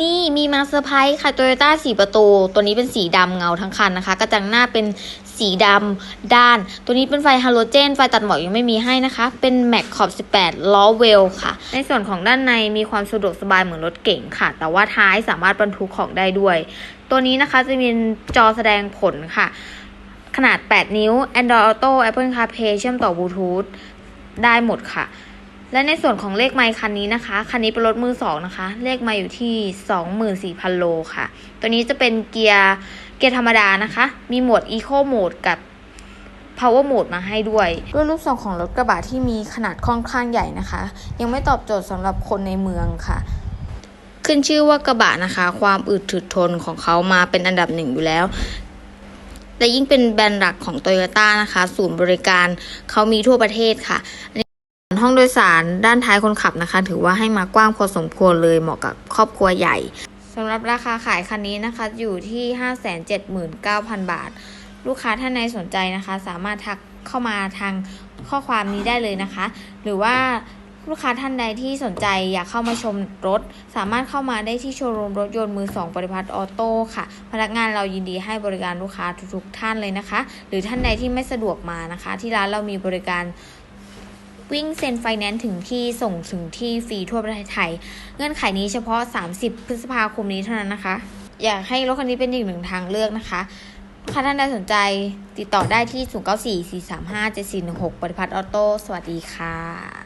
นี่มีมาเซอร์ไพรส์ค่ะ Toyota สีประตู ตัวนี้เป็นสีดำเงาทั้งคันนะคะ กระจังหน้าเป็นสีดำด้าน ตัวนี้เป็นไฟฮาโลเจน ไฟตัดหมอกยังไม่มีให้นะคะ เป็นแม็กขอบ 18 ล้อเวลค่ะ ในส่วนของด้านในมีความสะดวกสบายเหมือนรถเก๋งค่ะ แต่ว่าท้ายสามารถบรรทุกของได้ด้วย ตัวนี้นะคะจะมีจอแสดงผลค่ะ ขนาด 8 นิ้ว Android Auto Apple CarPlay เชื่อมต่อบลูทูธได้หมดค่ะ และในส่วนของเลขไมค์คันนี้นะคะ คันนี้เป็นรถมือสองนะคะ เลขไมค์อยู่ที่ 24,000 โลค่ะ ตัวนี้จะเป็นเกียร์เกียร์ธรรมดานะคะ มีโหมด Eco Mode กับ Power Mode มาให้ด้วยด้วยรูปทรงของรถกระบะที่มีขนาดค่อนข้างใหญ่นะคะ ยังไม่ตอบโจทย์สำหรับคนในเมืองค่ะ ขึ้นชื่อว่ากระบะนะคะ ความอึดถึกทนของเขามาเป็นอันดับหนึ่งอยู่แล้วและยิ่งเป็นแบรนด์หลักของ Toyota นะคะ ศูนย์บริการเขามีทั่วประเทศค่ะ ห้องโดยสารด้านท้ายคนขับนะคะ ถือว่าให้มากว้างพอสมควรเลยเหมาะกับครอบครัวใหญ่สำหรับราคาขายคันนี้นะคะอยู่ที่ 579,000 บาท ลูกค้าท่านใดสนใจนะคะ สามารถทักเข้ามาทางข้อความนี้ได้เลยนะคะ หรือว่าลูกค้าท่านใดที่สนใจอยากเข้ามาชมรถ สามารถเข้ามาได้ที่โชว์รูมรถยนต์มือสองปริพัฒน์ออโต้ค่ะ พนักงานเรายินดีให้บริการลูกค้าทุกๆท่านเลยนะคะ หรือท่านใดที่ไม่สะดวกมานะคะ ที่ร้านเรามีบริการ วิ่งเซ็นไฟแนนซ์ถึงที่ส่งถึงที่ฟรีทั่วประเทศไทย เงื่อนไขนี้เฉพาะ 30 พฤษภาคมนี้เท่านั้นนะคะ อยากให้รถคันนี้เป็นอีกหนึ่งทางเลือกนะคะถ้าท่านใดสนใจติดต่อได้ที่ 0944357416ปฏิพัฒน์ออโต้สวัสดีค่ะ